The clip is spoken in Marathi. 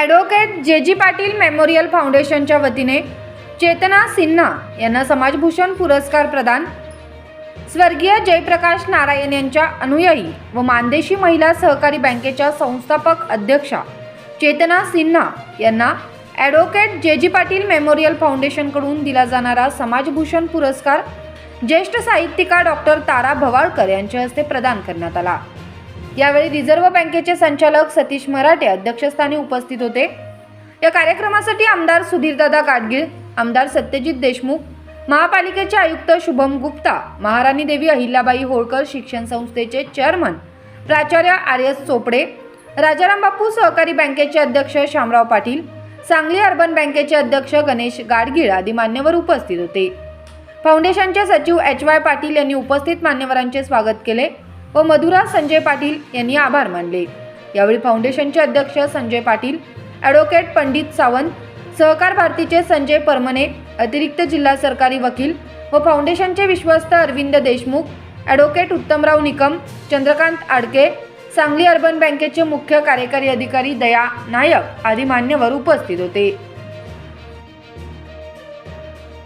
ॲडव्होकेट जे जी पाटील मेमोरियल फाउंडेशनच्या वतीने चेतना सिन्हा यांना समाजभूषण पुरस्कार प्रदान. स्वर्गीय जयप्रकाश नारायण यांच्या अनुयायी व मानदेशी महिला सहकारी बँकेच्या संस्थापक अध्यक्षा चेतना सिन्हा यांना ॲडव्होकेट जे जी पाटील मेमोरियल फाउंडेशनकडून दिला जाणारा समाजभूषण पुरस्कार ज्येष्ठ साहित्यिका डॉक्टर तारा भवाळकर यांच्या हस्ते प्रदान करण्यात आला. यावेळी रिझर्व्ह बँकेचे संचालक सतीश मराठे अध्यक्षस्थानी उपस्थित होते. या कार्यक्रमासाठी आमदार सुधीरदादा गाडगीळ आमदार सत्यजित देशमुख महापालिकेचे आयुक्त शुभम गुप्ता महाराणी देवी अहिल्याबाई होळकर शिक्षण संस्थेचे चेअरमन प्राचार्य आर एस चोपडे राजाराम बापू सहकारी बँकेचे अध्यक्ष शामराव पाटील सांगली अर्बन बँकेचे अध्यक्ष गणेश गाडगीळ आदी मान्यवर उपस्थित होते. फाउंडेशनचे सचिव एच वाय पाटील यांनी उपस्थित मान्यवरांचे स्वागत केले. व मधुरा संजय पाटील यांनी आभार मानले. यावेळी फाउंडेशनचे अध्यक्ष संजय पाटील ॲडव्होकेट पंडित सावंत सहकार भारतीचे संजय परमने अतिरिक्त जिल्हा सरकारी वकील व फाउंडेशनचे विश्वस्त अरविंद देशमुख ॲडव्होकेट उत्तमराव निकम चंद्रकांत आडके सांगली अर्बन बँकेचे मुख्य कार्यकारी अधिकारी दया नायक आदी मान्यवर उपस्थित होते.